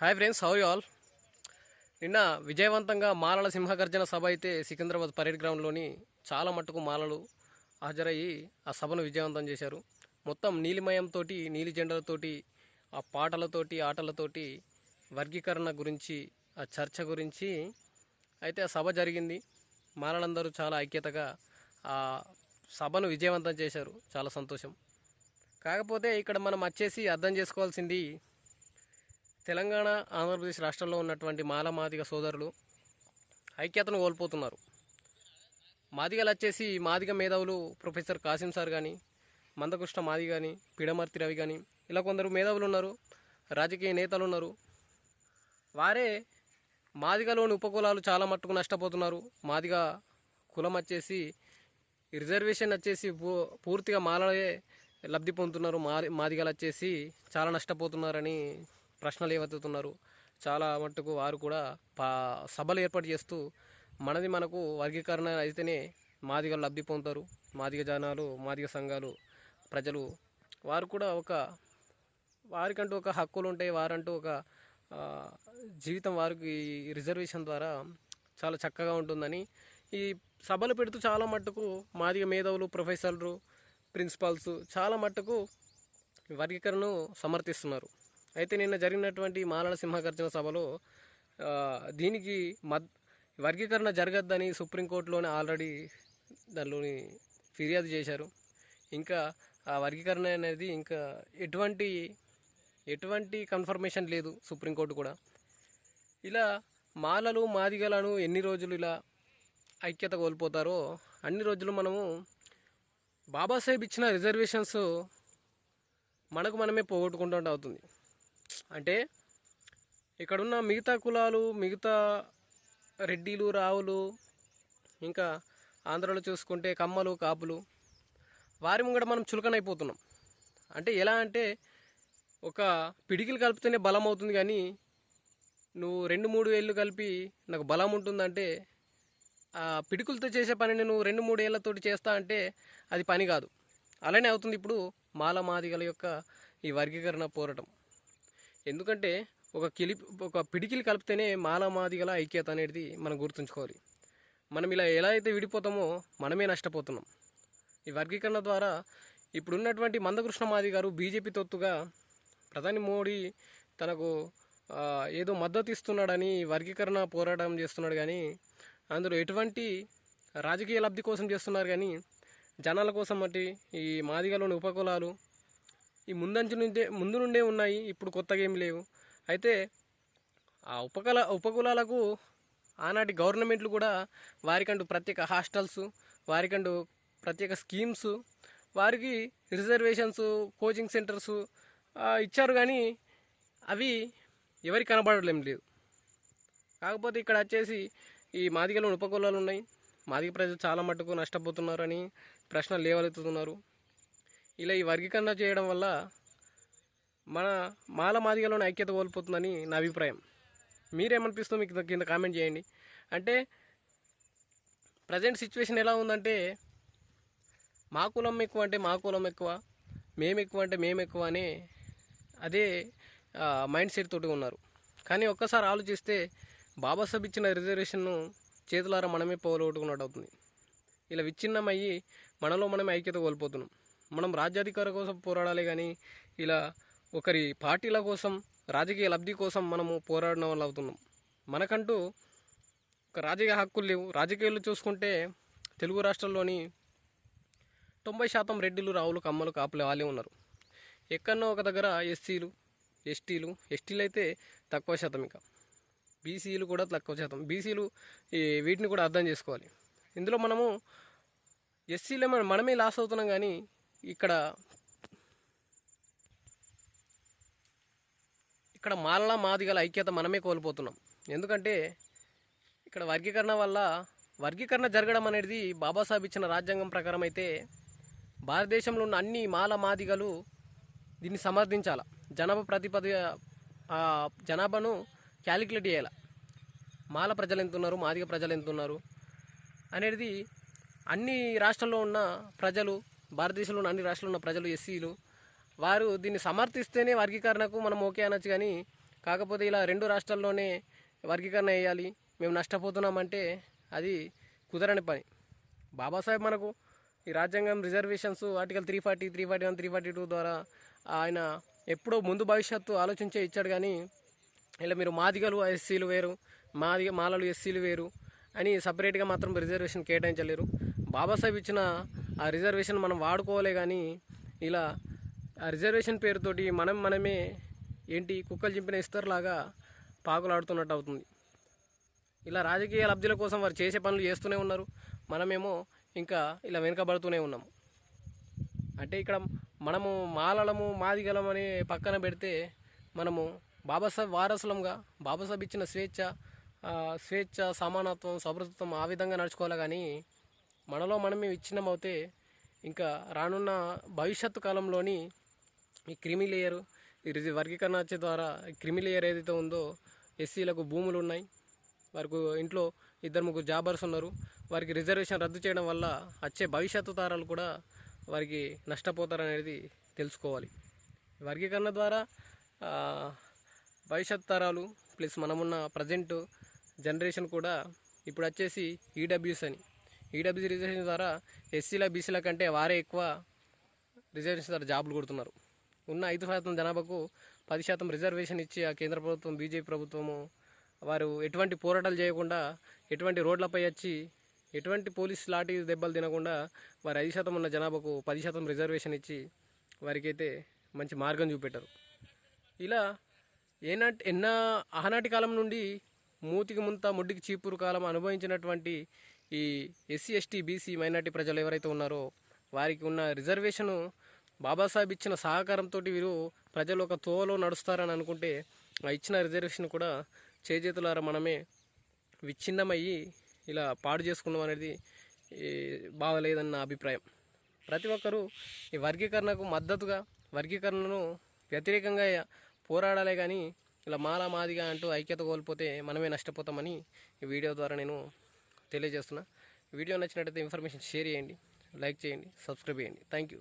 Hi friends how you all నిన్న విజయవంతంగా మాలల సింహగర్జన సభ అయితే సికింద్రాబాద్ పరేడ్ గ్రౌండ్లోని చాలా మట్టుకు మాలలు హాజరయ్యి ఆ సభను విజయవంతం చేశారు. మొత్తం నీలిమయంతో నీలి జెండాలతోటి ఆ పాటలతోటి ఆటలతోటి వర్గీకరణ గురించి ఆ చర్చ గురించి అయితే ఆ సభ జరిగింది. మాలలందరూ చాలా ఐక్యతగా ఆ సభను విజయవంతం చేశారు. చాలా సంతోషం. కాకపోతే ఇక్కడ మనం వచ్చేసి అర్థం చేసుకోవాల్సింది తెలంగాణ ఆంధ్రప్రదేశ్ రాష్ట్రంలో ఉన్నటువంటి మాల మాదిగ సోదరులు ఐక్యతను కోల్పోతున్నారు. మాదిగలు వచ్చేసి మాదిగ మేధావులు ప్రొఫెసర్ కాసిం సార్ కానీ మందకృష్ణ మాది కానీ పిడమర్తి రవి కానీ ఇలా కొందరు మేధావులు ఉన్నారు రాజకీయ నేతలు ఉన్నారు. వారే మాదిగలోని ఉపకులాలు చాలా మట్టుకు నష్టపోతున్నారు. మాదిగ కులం వచ్చేసి రిజర్వేషన్ వచ్చేసి పూ- పూర్తిగా మాలయే లబ్ధి పొందుతున్నారు. మాది మాదిగలు వచ్చేసి చాలా నష్టపోతున్నారని ప్రశ్నలు ఏవెత్తుతున్నారు చాలా మట్టుకు వారు కూడా పా సభలు ఏర్పాటు చేస్తూ మనది మనకు వర్గీకరణ అయితేనే మాదిగ లబ్ధి పొందుతారు. మాదిగ జనాలు మాదిగ సంఘాలు ప్రజలు. వారు కూడా ఒక వారికంటూ ఒక హక్కులు ఉంటాయి వారంటూ ఒక జీవితం వారికి ఈ రిజర్వేషన్ ద్వారా చాలా చక్కగా ఉంటుందని ఈ సభలు పెడుతూ చాలా మట్టుకు మాదిగ మేధావులు ప్రొఫెసర్లు ప్రిన్సిపాల్స్ చాలా మట్టుకు వర్గీకరణను సమర్థిస్తున్నారు. అయితే నిన్న జరిగినటువంటి మాలల సింహగర్జన సభలో దీనికి మద్ వర్గీకరణ జరగద్దని సుప్రీంకోర్టులోనే ఆల్రెడీ దానిలోని ఫిర్యాదు చేశారు. ఇంకా ఆ వర్గీకరణ అనేది ఇంకా ఎటువంటి ఎటువంటి కన్ఫర్మేషన్ లేదు సుప్రీంకోర్టు కూడా. ఇలా మాలలు మాదిగలను ఎన్ని రోజులు ఇలా ఐక్యత కోల్పోతారో అన్ని రోజులు మనము బాబాసాహెబ్ ఇచ్చిన రిజర్వేషన్స్ మనకు మనమే పోగొట్టుకుంటూ అవుతుంది. అంటే ఇక్కడున్న మిగతా కులాలు మిగతా రెడ్డిలు రావులు ఇంకా ఆంధ్రలో చూసుకుంటే కమ్మలు కాపులు వారి ముంగడ మనం చులకనైపోతున్నాం. అంటే ఎలా అంటే ఒక పిడికిలు కలిపితేనే బలం అవుతుంది కానీ నువ్వు రెండు మూడు ఏళ్ళు కలిపి నాకు బలం ఉంటుందంటే ఆ పిడికులతో చేసే పనిని నువ్వు రెండు మూడు ఏళ్ళతోటి చేస్తా అంటే అది పని కాదు. అలానే అవుతుంది ఇప్పుడు మాల మాదిగల యొక్క ఈ వర్గీకరణ పోరాటం. ఎందుకంటే ఒక కిలి ఒక పిడికిలు కలిపితేనే మాల మాదిగల ఐక్యత అనేది మనం గుర్తుంచుకోవాలి. మనం ఇలా ఎలా అయితే విడిపోతామో మనమే నష్టపోతున్నాం. ఈ వర్గీకరణ ద్వారా ఇప్పుడున్నటువంటి మందకృష్ణ మాది గారు బీజేపీ తొత్తుగా ప్రధాని మోడీ తనకు ఏదో మద్దతు ఇస్తున్నాడని వర్గీకరణ పోరాటం చేస్తున్నాడు కానీ అందులో ఎటువంటి రాజకీయ లబ్ధి కోసం చేస్తున్నారు కానీ జనాల కోసం బట్టి ఈ మాదిగలోని ఉపకులాలు ఈ ముందంచు నుండే ముందు నుండే ఉన్నాయి ఇప్పుడు కొత్తగా ఏమి లేవు. అయితే ఆ ఉపకుల ఉపకులాలకు ఆనాటి గవర్నమెంట్లు కూడా వారికంటూ ప్రత్యేక హాస్టల్స్ వారికంటూ ప్రత్యేక స్కీమ్స్ వారికి రిజర్వేషన్స్ కోచింగ్ సెంటర్స్ ఇచ్చారు కానీ అవి ఎవరికి కనబడలేం లేదు కాకపోతే ఇక్కడ వచ్చేసి ఈ మాదిగలో ఉపకులాలు ఉన్నాయి. మాదిగ ప్రజలు చాలా మట్టుకు నష్టపోతున్నారని ప్రశ్నలు లేవలెత్తుతున్నారు ఇలా ఈ వర్గీకరణ చేయడం వల్ల మన మాల మాదిగలోని ఐక్యత కోల్పోతుందని నా అభిప్రాయం. మీరేమనిపిస్తుందో మీకు కింద కామెంట్ చేయండి. అంటే ప్రజెంట్ సిచ్యువేషన్ ఎలా ఉందంటే మా కులం ఎక్కువ అంటే మా కులం ఎక్కువ మేము ఎక్కువ అంటే మేము ఎక్కువ అని అదే మైండ్ సెట్ తోటి ఉన్నారు. కానీ ఒక్కసారి ఆలోచిస్తే బాబాసాహెబ్ ఇచ్చిన రిజర్వేషన్ను చేతులారా మనమే పోగొట్టుకున్నట్టు అవుతుంది. ఇలా విచ్ఛిన్నమయ్యి మనలో మనమే ఐక్యత కోల్పోతున్నాం. మనం రాజ్యాధికార కోసం పోరాడాలి కానీ ఇలా ఒకరి పార్టీల కోసం రాజకీయ లబ్ధి కోసం మనము పోరాడడం వాళ్ళు అవుతున్నాం. మనకంటూ ఒక రాజకీయ హక్కులు లేవు. రాజకీయాలు చూసుకుంటే తెలుగు రాష్ట్రాల్లోని తొంభై శాతం రెడ్డిలు రావులు కమ్మలు కాపులు వాళ్ళే ఉన్నారు. ఎక్కడనో ఒక దగ్గర ఎస్సీలు ఎస్టీలు ఎస్టీలు అయితే తక్కువ శాతం ఇక. బీసీలు కూడా తక్కువ శాతం. బీసీలు వీటిని కూడా అర్థం చేసుకోవాలి. ఇందులో మనము ఎస్సీలే మనమే లాస్ అవుతున్నాం కానీ ఇక్కడ ఇక్కడ మాలల మాదిగల ఐక్యత మనమే కోల్పోతున్నాం. ఎందుకంటే ఇక్కడ వర్గీకరణ వల్ల వర్గీకరణ జరగడం అనేది బాబాసాహెబ్ ఇచ్చిన రాజ్యాంగం ప్రకారం అయితే భారతదేశంలో ఉన్న అన్ని మాల మాదిగలు దీన్ని సమర్థించాల. జనాభా ప్రతిపద జనాభాను క్యాలిక్యులేట్ చేయాలి. మాల ప్రజలు ఎంత ఉన్నారు మాదిగ ప్రజలు ఎంత ఉన్నారు అనేది అన్ని రాష్ట్రాల్లో ఉన్న ప్రజలు భారతదేశంలో ఉన్న అన్ని రాష్ట్రాల్లో ఉన్న ప్రజలు ఎస్సీలు వారు దీన్ని సమర్థిస్తేనే వర్గీకరణకు మనం ఓకే అనొచ్చు కానీ కాకపోతే ఇలా రెండు రాష్ట్రాల్లోనే వర్గీకరణ వేయాలి మేము నష్టపోతున్నామంటే అది కుదరని పని. బాబాసాహెబ్ మనకు ఈ రాజ్యాంగం reservations article three forty three forty one three forty two ద్వారా ఆయన ఎప్పుడో ముందు భవిష్యత్తు ఆలోచించే ఇచ్చాడు కానీ ఇలా మీరు మాదిగలు ఎస్సీలు వేరు మాదిగ మాలలు ఎస్సీలు వేరు అని సపరేట్గా మాత్రం రిజర్వేషన్ కేటాయించలేరు. బాబాసాహెబ్ ఇచ్చిన ఆ రిజర్వేషన్ మనం వాడుకోవాలి కానీ ఇలా ఆ రిజర్వేషన్ పేరుతోటి మనం మనమే ఏంటి కుక్కలు చింపిన ఇస్తర్లాగా పాకులాడుతున్నట్టు అవుతుంది. ఇలా రాజకీయ లబ్ధుల కోసం వారు చేసే పనులు చేస్తూనే ఉన్నారు. మనమేమో ఇంకా ఇలా వెనుకబడుతూనే ఉన్నాము. అంటే ఇక్కడ మనము మాలలము మాదిగలం అని పక్కన పెడితే మనము బాబాసాహెబ్ వారసులంగా బాబాసాహెబ్ ఇచ్చిన స్వేచ్ఛ స్వేచ్ఛ సమానత్వం సభృత్వం ఆ విధంగా నడుచుకోవాలి కానీ మనలో మనమే విచ్ఛిన్నమవుతే ఇంకా రానున్న భవిష్యత్తు కాలంలోని ఈ క్రిమి లేయర్ ఈ రిజ- వర్గీకరణ వచ్చే ద్వారా క్రిమిలేయర్ క్రిమి లేయర్ ఏదైతే ఉందో ఎస్సీలకు భూములు ఉన్నాయి. వారికి ఇంట్లో ఇద్దరు ముగ్గురు జాబర్స్ ఉన్నారు. వారికి రిజర్వేషన్ రద్దు చేయడం వల్ల వచ్చే భవిష్యత్తు తరాలు కూడా వారికి నష్టపోతారనేది తెలుసుకోవాలి. వర్గీకరణ ద్వారా భవిష్యత్తు భవిష్యత్ తరాలు ప్లస్ మనమున్న ప్రజెంట్ జనరేషన్ కూడా ఇప్పుడు వచ్చేసి ఈడబ్ల్యూస్ అని. ఈడబ్ల్యూసీ రిజర్వేషన్ ద్వారా ఎస్సీల బీసీల కంటే వారే ఎక్కువ రిజర్వేషన్ ద్వారా జాబులు కొడుతున్నారు. ఉన్న ఐదు శాతం జనాభాకు పది శాతం రిజర్వేషన్ ఇచ్చి ఆ కేంద్ర ప్రభుత్వం బీజేపీ ప్రభుత్వము వారు ఎటువంటి పోరాటాలు చేయకుండా ఎటువంటి రోడ్లపై వచ్చి ఎటువంటి పోలీస్ లాఠీ దెబ్బలు తినకుండా వారు ఐదు శాతం ఉన్న జనాభాకు పది శాతం రిజర్వేషన్ ఇచ్చి వారికైతే మంచి మార్గం చూపెట్టారు. ఇలా ఏనాటి ఎన్న ఆనాటి కాలం నుండి మూతికి ముంత ముడ్డికి చీపురు కాలం అనుభవించినటువంటి ఈ ఎస్సీ ఎస్టీ బీసీ మైనార్టీ ప్రజలు ఎవరైతే ఉన్నారో వారికి ఉన్న రిజర్వేషను బాబాసాహెబ్ ఇచ్చిన సహకారంతో వీరు ప్రజలు ఒక తోవలో నడుస్తారని అనుకుంటే ఆ ఇచ్చిన రిజర్వేషన్ కూడా చేజేతులారా మనమే విచ్ఛిన్నమయ్యి ఇలా పాడు చేసుకున్నాం అనేది బాగలేదన్న నా అభిప్రాయం. ప్రతి ఒక్కరూ ఈ వర్గీకరణకు మద్దతుగా వర్గీకరణను వ్యతిరేకంగా పోరాడాలే కానీ ఇలా మాలా మాదిగా అంటూ ఐక్యత కోల్పోతే మనమే నష్టపోతామని ఈ వీడియో ద్వారా నేను తెలియజేస్తున్నా. వీడియో నచ్చినట్టయితే ఇన్ఫర్మేషన్ షేర్ చేయండి లైక్ చేయండి సబ్స్క్రైబ్ చేయండి. Thank you